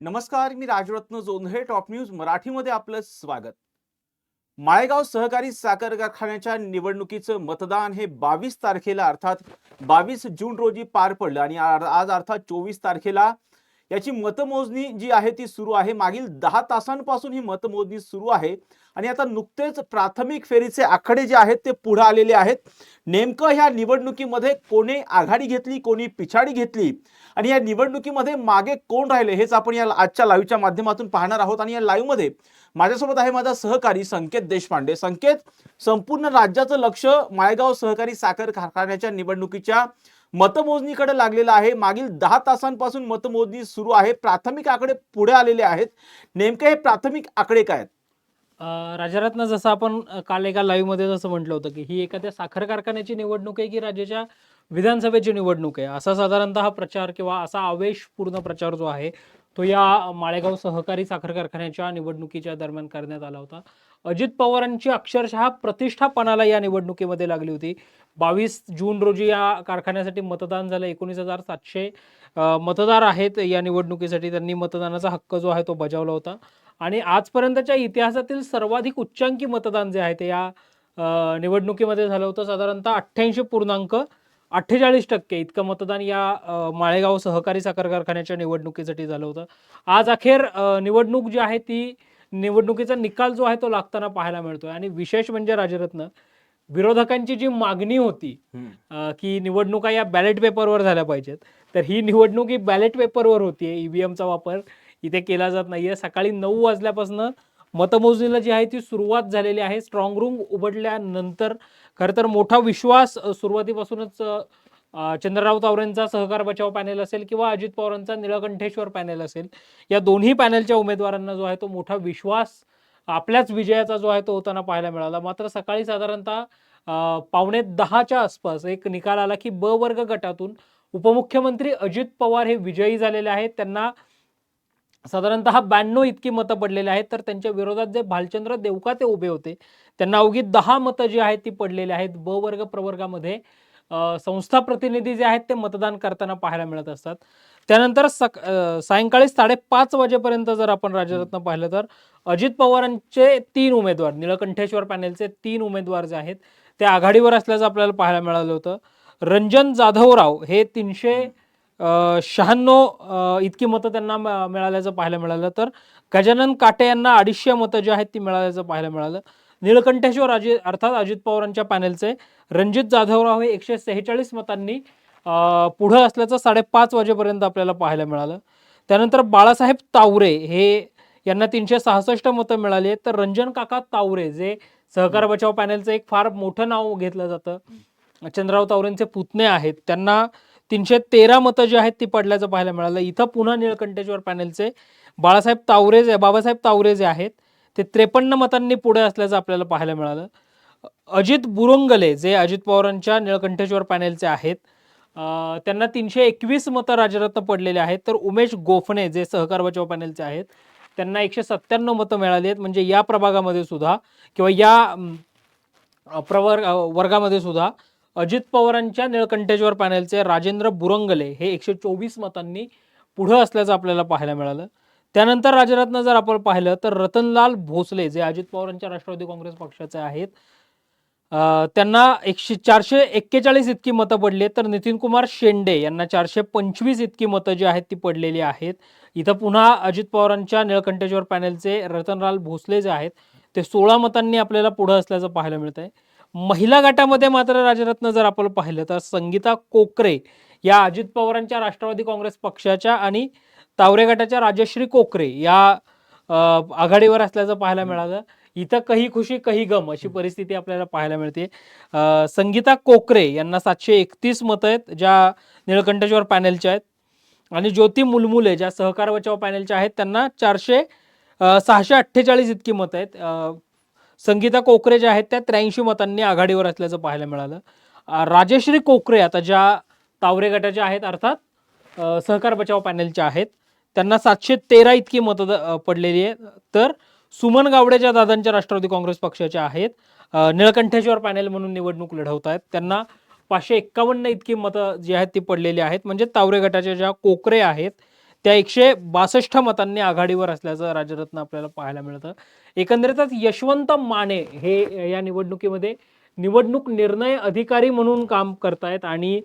नमस्कार मी Rajratna Jondhale top news मराठीमध्ये आपलं स्वागत. माळेगाव सहकारी साखर कारखान्याच्या निवडणुकीचं मतदान हे बावीस तारखेला अर्थात बावीस जून रोजी पार पडलं आणि आज अर्थात चोवीस तारखेला याची मतमोजणी जी आहे ती सुरू आहे. मागील दहा तासांपासून ही मतमोजणी सुरू आहे. आणि आता नुकतेच प्राथमिक फेरीचे आकडे जे आहेत ते पुढे आलेले आहेत. नेमकं ह्या निवडणुकीमध्ये कोणी आघाडी घेतली कोणी पिछाडी घेतली? आणि या निवडणुकीमध्ये मागे कोण राहिले हेच आपण या आजच्या लाईव्हच्या माध्यमातून पाहणार आहोत. आणि या लाईव्हमध्ये माझ्यासोबत आहे माझा सहकारी संकेत देशपांडे. संकेत संपूर्ण राज्याचं लक्ष माळेगाव सहकारी साखर कारखान्याच्या निवडणुकीच्या मतमोजणीकडे लागलेलं आहे. मागील दहा तासांपासून मतमोजणी सुरू आहे. प्राथमिक आकडे पुढे आलेले आहेत. नेमके हे प्राथमिक आकडे काय आहेत? राजारत्न जसं आपण काल एका लाईव्हमध्ये जसं म्हटलं होतं की ही एखाद्या साखर कारखान्याची निवडणूक आहे की राज्याच्या विधानसभेची निवडणूक आहे? असा साधारणतः हा प्रचार किंवा असा आवेशपूर्ण प्रचार जो आहे तो या माळेगाव सहकारी साखर कारखान्याच्या निवडणुकीच्या दरम्यान करण्यात आला होता. अजित पवारांची अक्षरशः प्रतिष्ठापणाला या निवडणुकीमध्ये लागली होती. बावीस जून रोजी या कारखान्यासाठी मतदान झालं. एकोणीस हजार सातशे मतदार आहेत या निवडणुकीसाठी. त्यांनी मतदानाचा हक्क जो आहे तो बजावला होता. आणि आजपर्यंतच्या इतिहासातील सर्वाधिक उच्चांकी मतदान जे आहे ते या निवडणुकीमध्ये झालं होतं. साधारणतः अठ्ठ्याऐंशी पूर्णांक अठ्ठेचाळीस टक्के इतकं मतदान या माळेगाव सहकारी साखर कारखान्याच्या निवडणुकीसाठी झालं होतं. आज अखेर निवडणूक जी आहे ती निवडणुकीचा निकाल जो आहे तो लागताना पाहायला मिळतोय. आणि विशेष म्हणजे राजरत्न विरोधकांची जी मागणी होती की निवडणुका या बॅलेट पेपरवर झाल्या पाहिजेत तर ही निवडणूक ही बॅलेट पेपरवर होतीये ईव्हीएमचा वापर. इथे केला जात नाहीये. सकाळी नऊ वाजल्यापासून मतमोजणीला जी आहे ती सुरुवात झालेली आहे. स्ट्रॉंग रूम उघडल्यानंतर खरं तर मोठा विश्वास सुरुवातीपासूनच चंद्रराव तावरेंचा सहकार बचाव पॅनेल असेल किंवा अजित पवारांचा निळकंठेश्वर पॅनेल असेल या दोन्ही पॅनेलच्या उमेदवारांना जो आहे तो मोठा विश्वास आपल्याच विजयाचा जो आहे तो होताना पाहायला मिळाला. मात्र सकाळी साधारणतः पावणे दहाच्या आसपास एक निकाल आला की ब वर्ग गटातून उपमुख्यमंत्री अजित पवार हे विजयी झालेले आहेत. त्यांना साधारणतः ब्याण्णव इतकी मतं पडलेली आहेत. तर त्यांच्या विरोधात जे भालचंद्र देवका ते उभे होते त्यांना अवघी दहा मतं जी आहेत ती पडलेली आहेत. ब वर्ग प्रवर्गामध्ये संस्था प्रतिनिधी जे आहेत ते मतदान करताना पाहायला मिळत असतात. त्यानंतर सक सायंकाळी साडेपाच वाजेपर्यंत जर आपण राजरत्न पाहिलं तर अजित पवारांचे तीन उमेदवार निळकंठेश्वर पॅनेलचे तीन उमेदवार जे आहेत ते आघाडीवर असल्याचं आपल्याला पाहायला मिळालं होतं. रंजन जाधवराव हे तीनशे शहाण्णव इतकी मतं त्यांना म- मिळाल्याचं पाहायला मिळालं. तर गजानन काटे यांना अडीचशे मतं जी आहेत ती मिळाल्याचं पाहायला मिळालं. निळकंठेश्वर अजित अर्थात अजित पवारांच्या पॅनेलचे रणजित जाधवराव हे एकशे सेहेचाळीस मतांनी पुढं असल्याचं साडेपाच वाजेपर्यंत आपल्याला पाहायला मिळालं. त्यानंतर बाळासाहेब तावरे हे यांना तीनशे सहासष्ट मतं मिळाली आहेत. तर रंजन काका तावरे जे सहकार बचाव पॅनेलचं एक फार मोठं नाव घेतलं जातं. चंद्रराव तावरेंचे पुतणे आहेत. त्यांना तीनशे तेरा मतं जी आहेत ती पडल्याचं पाहायला मिळालं. इथं पुन्हा निळकंठेश्वर पॅनेलचे बाळासाहेब तावरे जे बाबासाहेब तावरे जे आहेत. ते त्रेपन्न मतांनी पुढे असल्याचं आपल्याला पाहायला मिळालं. अजित बुरुंगले जे अजित पवारांच्या निळकंठेश्वर पॅनेलचे आहेत त्यांना तीनशे एकवीस मतं राजरत्न पडलेले आहेत. तर उमेश गोफणे जे सहकार बचाव पॅनेलचे आहेत त्यांना एकशे सत्त्याण्णव मतं मिळाली आहेत. म्हणजे या प्रभागामध्ये सुद्धा किंवा या प्रवर्ग वर्गामध्ये सुद्धा अजित पवारांच्या निळकंठेश्वर पॅनेलचे राजेंद्र बुरंगले हे एकशे चोवीस मतांनी पुढं असल्याचं आपल्याला पाहायला मिळालं. त्यानंतर राजरत्न जर आपण पाहिलं तर रतनलाल भोसले जे अजित पवारांच्या राष्ट्रवादी काँग्रेस पक्षाचे आहेत त्यांना एकशे चारशे एक्केचाळीस इतकी मतं पडली आहेत. तर नितीन कुमार शेंडे यांना चारशे पंचवीस इतकी मतं जी आहेत ती पडलेली आहेत. इथं पुन्हा अजित पवारांच्या निळकंठेश्वर पॅनेलचे रतनलाल भोसले जे आहेत ते सोळा मतांनी आपल्याला पुढं असल्याचं पाहायला मिळत आहे महिला गटामध्ये मात्र राजरत्न जर आपण पाहिलं तर संगीता कोकरे या अजित पवारांच्या राष्ट्रवादी काँग्रेस पक्षाच्या आणि तावरे गटाच्या राजश्री कोकरे या आघाडीवर असल्याचं पाहायला मिळालं. इथं कही खुशी कही गम अशी परिस्थिती आपल्याला पाहायला मिळते. संगीता कोकरे यांना सातशे एकतीस मतं आहेत ज्या निळकंठेश्वर पॅनेलच्या आहेत आणि ज्योती मुलमुले ज्या सहकार बचाव पॅनेलच्या आहेत त्यांना चारशे सहाशे अठ्ठेचाळीस इतकी मतं आहेत. संगीता कोकरे ज्या आहेत त्या त्र्याऐंशी मतांनी आघाडीवर असल्याचं पाहायला मिळालं. राजेश्री कोकरे आता ज्या तावरे गटाच्या आहेत अर्थात सहकार बचाव पॅनेलच्या आहेत त्यांना सातशे तेरा इतकी मतं पडलेली आहे तर सुमन गावडे ज्या दादांच्या राष्ट्रवादी काँग्रेस पक्षाच्या आहेत निळकंठेश्वर पॅनेल म्हणून निवडणूक लढवत आहेत त्यांना पाचशे एक्कावन्न इतकी मतं जी आहेत ती पडलेली आहेत. म्हणजे तावरे गटाच्या ज्या कोकरे आहेत त्या एकशे बासष्ट मतांनी आघाडीवर असल्याचं राजरत्न आपल्याला पाहायला मिळतं. एकंदरीतच यशवंत माने हे या निवडणुकीमध्ये निवडणूक निर्णय अधिकारी म्हणून काम करतायत आणि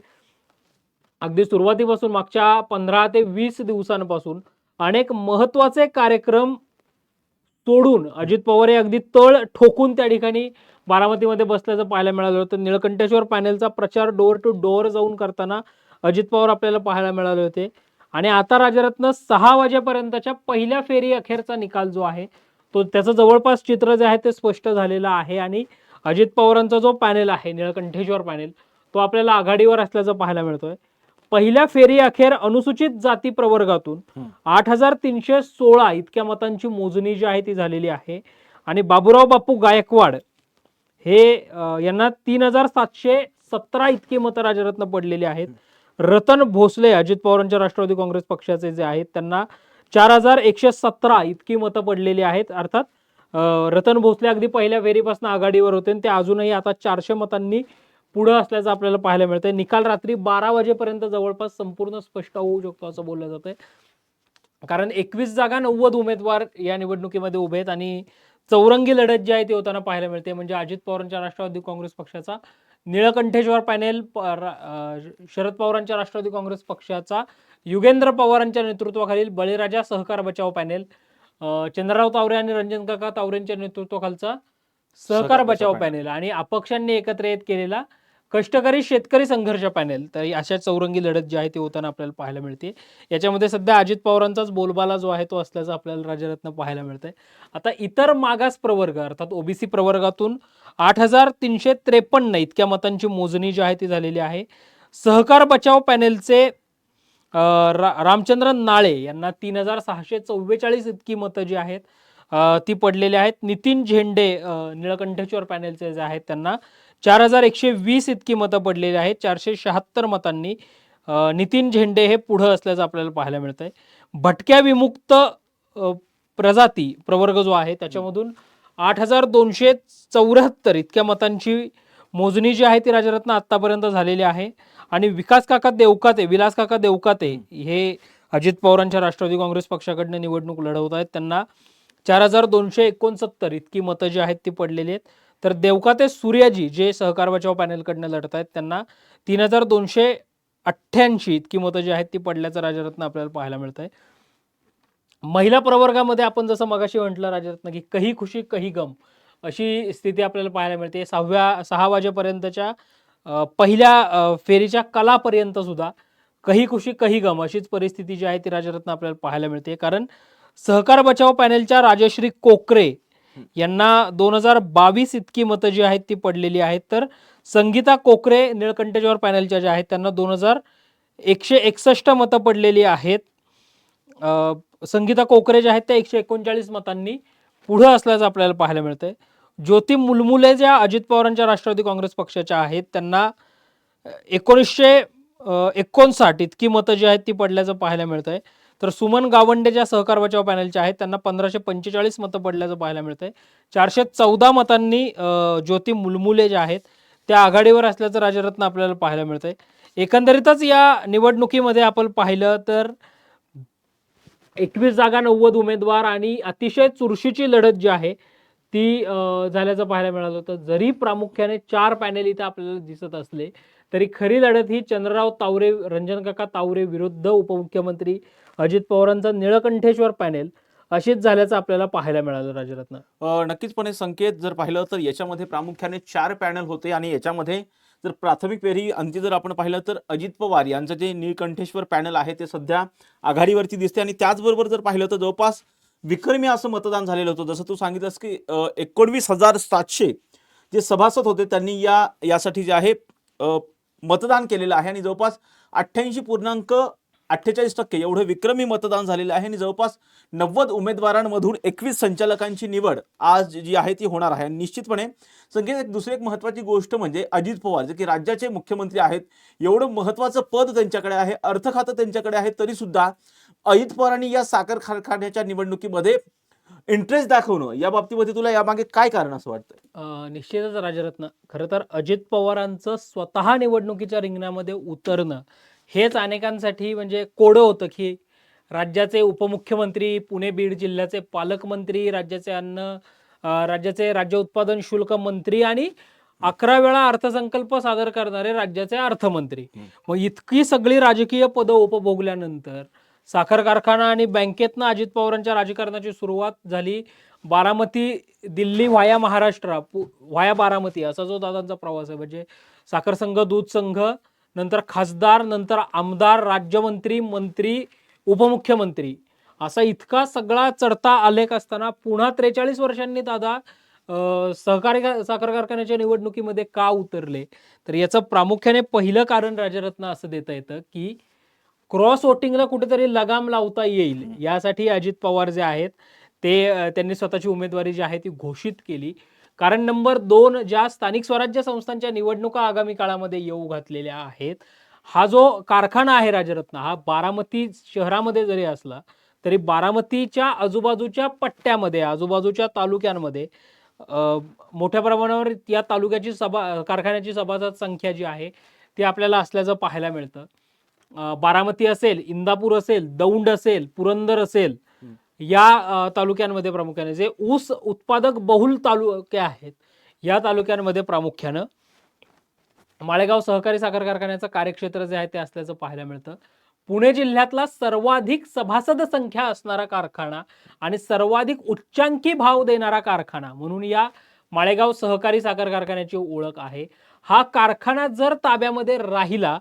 अगदी सुरुवातीपासून मागच्या पंधरा ते वीस दिवसांपासून अनेक महत्त्वाचे कार्यक्रम तोडून अजित पवार हे अगदी तळ ठोकून त्या ठिकाणी बारामतीमध्ये बसल्याचं पाहायला मिळालं होतं. निळकंठेश्वर पॅनेलचा प्रचार डोअर टू डोअर जाऊन करताना अजित पवार आपल्याला पाहायला मिळाले होते. आणि आता राजरत्न सहा वाजेपर्यंतच्या पहिल्या फेरी अखेरचा निकाल जो आहे तो त्याचं जवळपास चित्र जे आहे ते स्पष्ट झालेलं आहे. आणि अजित पवारांचा जो पॅनेल आहे निळकंठेश्वर पॅनेल तो आपल्याला आघाडीवर असल्याचं पाहायला मिळतोय. पहिल्या फेरी अखेर अनुसूचित जाती प्रवर्गातून. आठ हजार तीनशे सोळा इतक्या मतांची मोजणी जी आहे ती झालेली आहे. आणि बाबूराव बापू गायकवाड हे यांना तीन हजार सातशे सतरा इतकी मतं राजरत्न पडलेली आहेत. रतन भोसले अजित पवारांच्या राष्ट्रवादी काँग्रेस पक्षाचे जे आहेत त्यांना चार हजार एकशे सतरा इतकी मतं पडलेली आहेत. अर्थात रतन भोसले अगदी पहिल्या फेरीपासून आघाडीवर होते आणि ते अजूनही आता चारशे मतांनी पुढं असल्याचं आपल्याला पाहायला मिळतंय. निकाल रात्री बारा वाजेपर्यंत जवळपास संपूर्ण स्पष्ट होऊ शकतो असं बोललं जातंय. कारण एकवीस जागा नव्वद उमेदवार या निवडणुकीमध्ये उभे आहेत आणि चौरंगी लढत जी आहे ती होताना पाहायला मिळते. म्हणजे अजित पवारांच्या राष्ट्रवादी काँग्रेस पक्षाचा निळकंठेश्वर पॅनेल शरद पवारांच्या राष्ट्रवादी काँग्रेस पक्षाचा युगेंद्र पवारांच्या नेतृत्वाखालील बळीराजा सहकार बचाव पॅनेल चंद्रराव तावरे आणि रंजन काका तावरेंच्या नेतृत्वाखालचा सहकार बचाव पॅनेल आणि अपक्षांनी एकत्र येत केलेला कष्टकरी शेतकरी संघर्ष पॅनेल. तर अशा चौरंगी लढत जी आहे ती होताना आपल्याला पाहायला मिळते. याच्यामध्ये सध्या अजित पवारांचाच बोलबाला जो आहे तो असल्याचं आपल्याला राजरत्न पाहायला मिळतंय. आता इतर मागास प्रवर्ग अर्थात ओबीसी प्रवर्गातून आठ हजार तीनशे त्रेपन्न इतक्या मतांची मोजणी जी आहे ती झालेली आहे. सहकार बचाव पॅनेलचे रा रामचंद्र नाळे यांना तीन हजार सहाशे चव्वेचाळीस इतकी मतं जी आहेत ती पडलेली आहेत. नितीन झेंडे निळकंठेश्वर पॅनेलचे जे आहेत त्यांना चार हजार एकशे वीस इतकी मतं पडलेली आहेत. चारशे शहात्तर मतांनी नितीन झेंडे हे पुढं असल्याचं आपल्याला पाहायला मिळतंय. भटक्या विमुक्त प्रजाती प्रवर्ग जो आहे त्याच्यामधून आठ हजार दोनशे चौऱ्याहत्तर इतक्या मतांची मोजणी जी आहे ती राजरत्न आतापर्यंत झालेली आहे. आणि विकास काका देवकाते विलास काका देवकाते हे अजित पवारांच्या राष्ट्रवादी काँग्रेस पक्षाकडनं निवडणूक लढवत आहेत. त्यांना चार हजार दोनशे एकोणसत्तर इतकी मतं जी आहेत ती पडलेली आहेत. तर देवकाते सूर्याजी जे सहकार बचाव पॅनेलकडनं लढत आहेत त्यांना तीन हजार दोनशे अठ्ठ्याऐंशी इतकी मतं जी आहेत ती पडल्याचं राजरत्न आपल्याला पाहायला मिळत आहे महिला प्रवर्गामध्ये आपण जसं मगाशी म्हटलं राजरत्न की कही खुशी कही गम अशी स्थिती आपल्याला पाहायला मिळते. सहाव्या सहा वाजेपर्यंतच्या पहिल्या फेरीच्या कलापर्यंत सुद्धा कही खुशी कही गम अशीच परिस्थिती जी आहे ती राजरत्न आपल्याला पाहायला मिळते. कारण सहकार बचाव पॅनेलच्या राजश्री कोकरे यांना दोन हजार बावीस इतकी मतं जी आहेत ती पडलेली आहेत. तर संगीता कोकरे निळकंठेश्वर पॅनेलच्या ज्या आहेत त्यांना दोन हजार एकशे एकसष्ट मतं पडलेली आहेत. संगीता कोकरे ज्या आहेत त्या एकशे एकोणचाळीस मतांनी पुढं असल्याचं आपल्याला पाहायला मिळतंय. ज्योती मुलमुले ज्या अजित पवारांच्या राष्ट्रवादी काँग्रेस पक्षाच्या आहेत त्यांना एकोणीसशे एकोणसाठ इतकी मतं जी आहेत ती पडल्याचं पाहायला मिळतंय. तर सुमन गावंडे ज्या सहकार बचाव पॅनलच्या आहेत त्यांना पंधराशे पंचेचाळीस मतं पडल्याचं पाहायला मिळतंय. चारशे चौदा मतांनी ज्योती मुलमुले ज्या आहेत त्या आघाडीवर असल्याचं राजरत्न आपल्याला पाहायला मिळतंय. एकंदरीतच या निवडणुकीमध्ये आपण पाहिलं तर एकवीस जागा नव्वद उमेदवार आणि अतिशय चुरशीची लढत जी आहे ती झाल्याचं पाहायला मिळालं होतं. जरी प्रामुख्याने चार पॅनेल इथं आपल्याला दिसत असले तरी खरी लढत ही चंद्रराव तावरे रंजनकाका तावरे विरुद्ध उपमुख्यमंत्री अजित पवारांचा निळकंठेश्वर पॅनेल अशीच झाल्याचं आपल्याला पाहायला मिळालं राजरत्न नक्कीचपणे संकेत जर पाहिलं तर याच्यामध्ये प्रामुख्याने चार पॅनल होते आणि याच्यामध्ये जर प्राथमिक फेरी अंती जर आपण पाहिलं तर अजित पवार यांचं जे निळकंठेश्वर पॅनल आहे ते सध्या आघाडीवरती दिसते आणि त्याचबरोबर जर पाहिलं तर जवळपास विक्रमी असं मतदान झालेलं होतं. जसं तू सांगितलंस की एकोणवीस हजार सातशे जे सभासद होते त्यांनी या यासाठी जे आहे मतदान केलेलं आहे. आणि जवळपास अठ्ठ्याऐंशी पूर्णांक अठ्ठेचाळीस टक्के एवढं विक्रमी मतदान झालेलं आहे. आणि जवळपास नव्वद उमेदवारांमधून एकवीस संचालकांची निवड आज जी आहे ती होणार आहे. आणि निश्चितपणे संगीत एक दुसरी एक महत्त्वाची गोष्ट म्हणजे अजित पवार जे की राज्याचे मुख्यमंत्री आहेत. एवढं महत्त्वाचं पद त्यांच्याकडे आहे अर्थ खातं त्यांच्याकडे आहे तरी अजित पवारांनी या साखर कारखान्याच्या निवडणुकीमध्ये इंटरेस्ट दाखवणं या बाबतीमध्ये तुला यामागे काय कारण असं वाटतं निश्चितच राजरत्न. खरं तर अजित पवारांचं स्वतः निवडणुकीच्या रिंगणामध्ये उतरणं हेच अनेकांसाठी म्हणजे कोडं होतं की राज्याचे उपमुख्यमंत्री पुणे बीड जिल्ह्याचे पालकमंत्री राज्याचे अन्न राज्याचे राज्य उत्पादन शुल्क मंत्री आणि अकरा वेळा अर्थसंकल्प सादर करणारे राज्याचे अर्थमंत्री. मग इतकी सगळी राजकीय पदं उपभोगल्यानंतर साखर कारखाना आणि बँकेतनं अजित पवारांच्या राजकारणाची सुरुवात झाली बारामती दिल्ली व्हाया महाराष्ट्र पु- व्हाया बारामती असा जो दादांचा प्रवास आहे. म्हणजे साखर संघ दूध संघ नंतर खासदार नंतर आमदार राज्यमंत्री मंत्री उपमुख्यमंत्री असा इतका सगळा चढता आलेख असताना पुन्हा त्रेचाळीस वर्षांनी दादा सहकारी साखर कारखान्याच्या निवडणुकीमध्ये का उतरले? तर याचं प्रामुख्याने पहिलं कारण राजरत्न असं देता येतं की क्रॉस वोटिंगला कुठेतरी लगाम लावता येईल यासाठी अजित पवार जे आहेत ते त्यांनी स्वतःची उमेदवारी जी आहे ती घोषित केली. कारण नंबर दोन ज्या स्थानिक स्वराज्य संस्थांच्या निवडणुका आगामी काळामध्ये येऊ घातलेल्या आहेत हा जो कारखाना आहे राजरत्न हा बारामती शहरामध्ये जरी असला तरी बारामतीच्या आजूबाजूच्या पट्ट्यामध्ये आजूबाजूच्या तालुक्यांमध्ये मोठ्या प्रमाणावर या तालुक्याची सभा कारखान्याची सभासद संख्या जी आहे ती आपल्याला असल्याचं पाहायला मिळतं. बारामती असेल इंदापूर असेल दौंड असेल पुरंदर असेल. या तालुक्यांमध्ये प्रामुख्याने जे ऊस उत्पादक बहुल तालुके आहेत या तालुक्यांमध्ये प्रामुख्यानं माळेगाव सहकारी साखर कारखान्याचं कार्यक्षेत्र जे आहे ते असल्याचं पाहायला मिळतं पुणे जिल्ह्यातला सर्वाधिक सभासद संख्या असणारा कारखाना आणि सर्वाधिक उच्चांकी भाव देणारा कारखाना म्हणून या माळेगाव सहकारी साखर कारखान्याची ओळख आहे हा कारखाना जर ताब्यामध्ये राहिला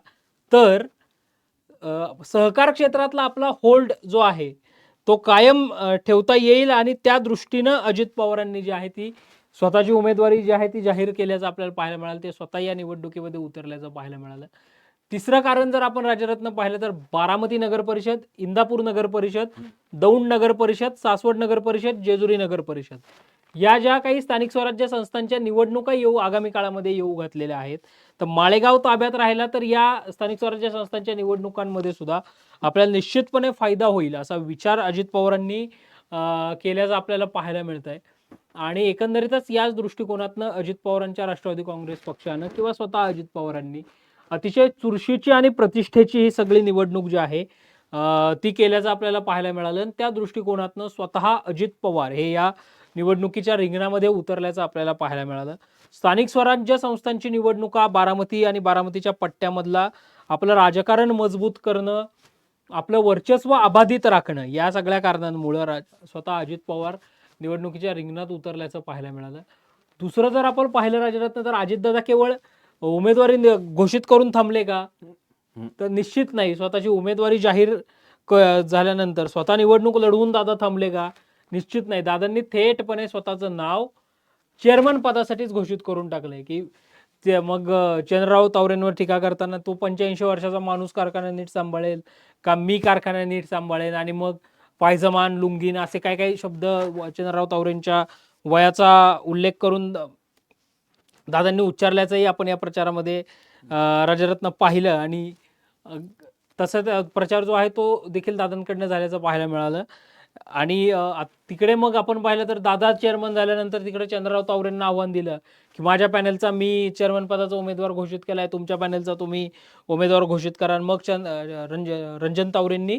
तर सहकार क्षेत्रातला आपला होल्ड जो आहे तो कायम ठेवता येईल आणि त्या दृष्टीनं अजित पवारांनी जी आहे ती स्वतःची उमेदवारी जी आहे ती जाहीर केल्याचं आपल्याला पाहायला मिळालं. ते स्वतः या निवडणुकीमध्ये उतरल्याचं पाहायला मिळालं. तिसरं कारण जर आपण राजरत्न पाहिलं तर बारामती नगर परिषद इंदापूर नगर परिषद दौंड नगर परिषद सासवड नगर परिषद जेजुरी नगर परिषद या ज्या काही स्थानिक स्वराज्य संस्थांच्या निवडणुका येऊ आगामी काळामध्ये येऊ घातलेल्या आहेत तर माळेगाव ताब्यात राहिला तर या स्थानिक स्वराज्य संस्थांच्या निवडणुकांमध्ये सुद्धा आपल्याला निश्चितपणे फायदा होईल असा विचार अजित पवारांनी केल्याचं आपल्याला पाहायला मिळत आहे आणि एकंदरीतच याच दृष्टिकोनातनं अजित पवारांच्या राष्ट्रवादी काँग्रेस पक्षानं किंवा स्वतः अजित पवारांनी अतिशय चुरशीची आणि प्रतिष्ठेची ही सगळी निवडणूक जी आहे ती केल्याचं आपल्याला पाहायला मिळालं आणि त्या दृष्टिकोनातनं स्वतः अजित पवार हे या निवडणुकीच्या रिंगणामध्ये उतरल्याचं आपल्याला पाहायला मिळालं. स्थानिक स्वराज्य संस्थांची निवडणुका बारामती आणि बारामतीच्या पट्ट्यामधला आपलं राजकारण मजबूत करणं आपलं वर्चस्व अबाधित राखणं या सगळ्या कारणांमुळं राज स्वतः अजित पवार निवडणुकीच्या रिंगणात उतरल्याचं पाहायला मिळालं. दुसरं जर आपण पाहिलं राजरत्न तर अजितदादा केवळ उमेदवारी घोषित करून थांबले का? तर निश्चित नाही. स्वतःची उमेदवारी जाहीर क- झाल्यानंतर स्वतः निवडणूक लढवून दादा थांबले का? निश्चित नाही. दादांनी थेटपणे स्वतःचं नाव चेअरमन पदासाठीच घोषित करून टाकलंय की ते मग चंद्रराव तावरेंवर टीका करताना तो पंच्याऐंशी वर्षाचा माणूस कारखाना नीट सांभाळेल का मी कारखाना नीट सांभाळेल आणि मग पायजमान लुंगीन असे काय काही शब्द व- चंद्रराव तावरेंच्या वयाचा उल्लेख करून दादांनी उच्चारल्याचंही आपण या प्रचारामध्ये राजरत्न पाहिलं. आणि तसं प्रचार जो आहे तो देखील दादांकडनं झाल्याचं पाहायला मिळालं. आणि तिकडे मग आपण पाहिलं तर दादा चेअरमन झाल्यानंतर तिकडे चंद्रराव तावरेंना आव्हान दिलं की माझ्या पॅनलचा मी चेअरमन पदाचा उमेदवार घोषित केला आहे तुमच्या पॅनलचा तुम्ही उमेदवार घोषित करा आणि मग चंद रंज रंजन तावरेंनी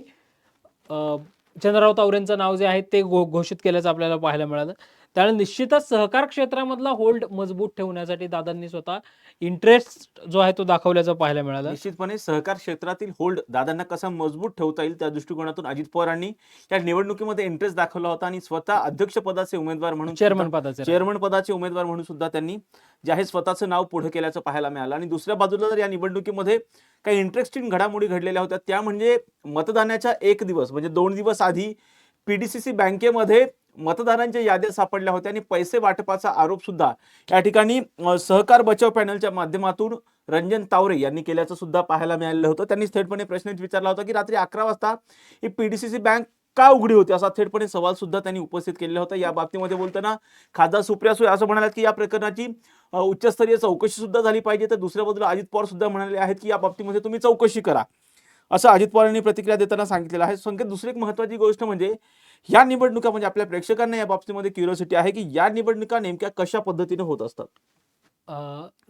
चंद्रराव तावरेंचं नाव जे आहे ते घो घोषित केल्याचं आपल्याला पाहायला मिळालं. त्यामुळे निश्चितच सहकार क्षेत्रामधला होल्ड मजबूत ठेवण्यासाठी दादांनी स्वतः इंटरेस्ट जो आहे तो दाखवल्याचं पाहायला मिळालं. निश्चितपणे सहकार क्षेत्रातील होल्ड दादांना कसा मजबूत ठेवता येईल त्या दृष्टिकोनातून अजित पवारांनी या निवडणुकीमध्ये इंटरेस्ट दाखवला होता आणि स्वतः अध्यक्ष पदाचे उमेदवार म्हणून चेअरमन पदाचे चेअरमन पदाचे उमेदवार म्हणून सुद्धा त्यांनी जे आहे स्वतःचं नाव पुढे केल्याचं पाहायला मिळालं. आणि दुसऱ्या बाजूला जर या निवडणुकीमध्ये काही इंटरेस्टिंग घडामोडी घडलेल्या होत्या त्या म्हणजे मतदानाच्या एक दिवस म्हणजे दोन दिवस आधी पीडीसीसी बँकेमध्ये मतदारांच्या याद्या सापडल्या होत्या आणि पैसे वाटपाचा आरोप सुद्धा या ठिकाणी सहकार बचाव पॅनलच्या माध्यमातून रंजन तावरे यांनी केल्याचं सुद्धा पाहायला मिळालेलं होतं. त्यांनी थेटपणे प्रश्न विचारला होता की रात्री अकरा वाजता ही पीडीसीसी बँक का उघडी होती? असा थेटपणे सवाल सुद्धा त्यांनी उपस्थित केलेला होता. या बाबतीमध्ये बोलताना खासदार सुप्रिया सुळे असं म्हणाल्यात की या प्रकरणाची उच्चस्तरीय चौकशी सुद्धा झाली पाहिजे. तर दुसऱ्या बाजूला अजित पवार सुद्धा म्हणाले आहेत की या बाबतीमध्ये तुम्ही चौकशी करा. असं अजित पवारांनी प्रतिक्रिया देताना सांगितलेलं आहे. संकेत दुसरी एक महत्वाची गोष्ट म्हणजे या निवडणुका म्हणजे आपल्या प्रेक्षकांना या बाबतीमध्ये क्युरियोसिटी आहे की या निवडणुका नेमक्या कशा पद्धतीने होत असतात?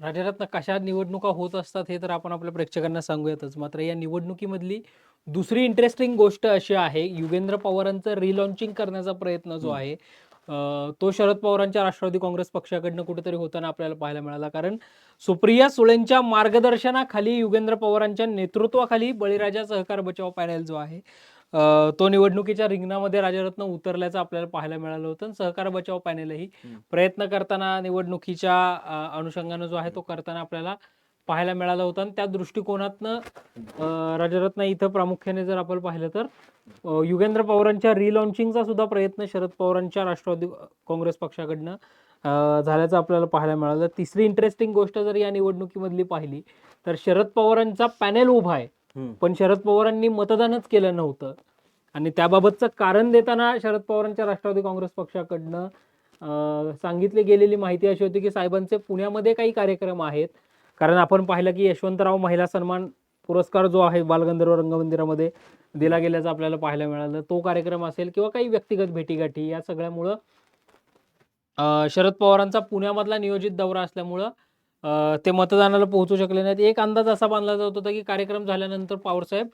राजरत्न कशा निवडणुका होत असतात हे तर आपण आपल्या प्रेक्षकांना सांगूयातच. मात्र या निवडणुकीमधली दुसरी इंटरेस्टिंग गोष्ट अशी आहे युगेंद्र पवारांचं रिलॉन्चिंग करण्याचा प्रयत्न जो. आहे तो शरद पवारांच्या राष्ट्रवादी काँग्रेस पक्षाकडनं कुठेतरी होताना आपल्याला पाहायला मिळाला. कारण सुप्रिया सुळेंच्या मार्गदर्शनाखाली युगेंद्र पवारांच्या नेतृत्वाखाली बळीराजा सहकार बचाव पॅनल जो आहे अं, तो निवडणुकीच्या रिंगणामध्ये राजरत्न उतरल्याचं आपल्याला पाहायला मिळालं होतं आणि सहकार बचाव पॅनलही हम्म. प्रयत्न करताना निवडणुकीच्या अं, अनुषंगानं जो आहे तो करताना आपल्याला पाहायला मिळाला होता आणि त्या दृष्टिकोनातनं अं, राजरत्न इथं प्रामुख्याने जर आपण पाहिलं तर अं, युगेंद्र पवारांच्या रिलॉन्चिंगचा सुद्धा प्रयत्न शरद पवारांच्या राष्ट्रवादी काँग्रेस पक्षाकडनं अं, झाल्याचं आपल्याला पाहायला मिळालं तिसरी इंटरेस्टिंग गोष्ट जर या निवडणुकीमधली पाहिली तर शरद पवारांचा पॅनेल उभा आहे. पण शरद पवारांनी मतदानच केलं नव्हतं. आणि त्याबाबतचं कारण देताना शरद पवारांच्या राष्ट्रवादी काँग्रेस पक्षाकडनं सांगितली गेलेली माहिती अशी होती की साहेबांचे पुण्यामध्ये काही कार्यक्रम आहेत. कारण आपण पाहिलं की यशवंतराव महिला सन्मान पुरस्कार जो आहे बालगंधर्व रंगमंदिरामध्ये दिला गेल्याचं आपल्याला पाहायला मिळालं. तो कार्यक्रम असेल किंवा काही व्यक्तिगत भेटीगाठी या सगळ्यामुळं शरद पवारांचा पुण्यामधला नियोजित दौरा असल्यामुळं ते मतदानाला पोहोचू शकले नाहीत. एक अंदाज असा बांधला जात होता की कार्यक्रम झाल्यानंतर पवारसाहेब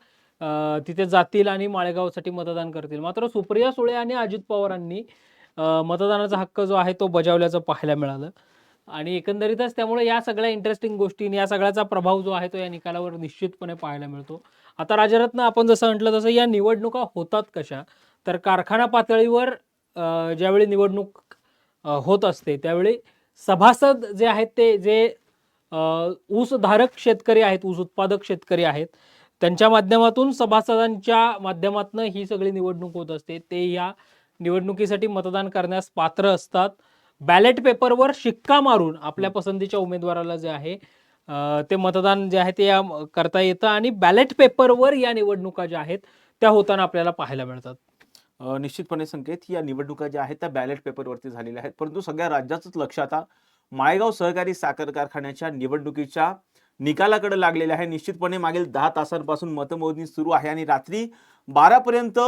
तिथे जातील आणि माळेगावसाठी मतदान करतील. मात्र सुप्रिया सुळे आणि अजित पवारांनी मतदानाचा हक्क जो आहे तो बजावल्याचं पाहायला मिळालं. आणि एकंदरीतच त्यामुळे या सगळ्या इंटरेस्टिंग गोष्टी या सगळ्याचा प्रभाव जो आहे तो या निकालावर निश्चितपणे पाहायला मिळतो. आता राजरत्न आपण जसं म्हटलं तसं या निवडणुका होतात कशा? तर कारखाना पातळीवर ज्यावेळी निवडणूक होत असते त्यावेळी सभासद जे आहेत ते जे ऊसधारक शेतकरी आहेत ऊस उत्पादक शेतकरी आहेत. त्यांच्या माध्यमातून सभासदांच्या माध्यमातून ही सगळी निवडणूक होत असते. ते या निवडणुकीसाठी मतदान करण्यास पात्र असतात. बॅलेट पेपरवर शिक्का मारून आपल्या पसंतीच्या उमेदवाराला जे आहे ते मतदान जे आहे ते या करता येतं आणि बॅलेट पेपरवर या निवडणुका ज्या आहेत त्या होताना आपल्याला पाहायला मिळतात. निश्चितपणे संकेत या निवडणुका ज्या आहेत त्या बॅलेट पेपरवरती झालेल्या आहेत. परंतु सगळ्या राज्याचंच लक्ष आता माळेगाव सहकारी साखर कारखान्याच्या निवडणुकीच्या निकालाकडे लागलेले आहे. निश्चितपणे मागील दहा तासांपासून मतमोजणी सुरू आहे आणि रात्री बारापर्यंत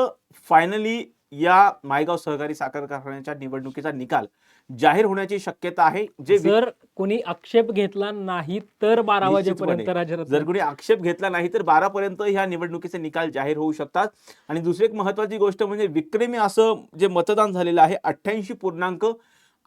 फायनली या माळेगाव सहकारी साखर कारखान्याच्या निवडणुकीचा निकाल जाहीर होण्याची शक्यता आहे. जे जर कोणी आक्षेप घेतला नाही तर बारा. वाजेपर्यंत जर कोणी आक्षेप घेतला नाही तर बारापर्यंत ह्या निवडणुकीचे निकाल जाहीर होऊ शकतात. आणि दुसरी एक महत्वाची गोष्ट म्हणजे विक्रमी असं जे मतदान झालेलं आहे अठ्ठ्याऐंशी पूर्णांक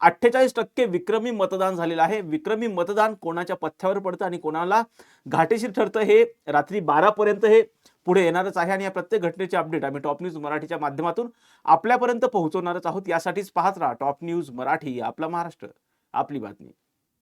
अठ्ठेचाळीस टक्के विक्रमी मतदान झालेलं आहे. विक्रमी मतदान कोणाच्या पथ्यावर पडतं आणि कोणाला घाटेशीर ठरतं हे रात्री बारापर्यंत हे पुढे येणारच आहे. आणि या प्रत्येक घटनेचे अपडेट आम्ही टॉप न्यूज मराठीच्या माध्यमातून आपल्यापर्यंत पोहोचवणारच आहोत. यासाठीच पाहत राहा टॉप न्यूज मराठी आपला महाराष्ट्र आपली बातमी.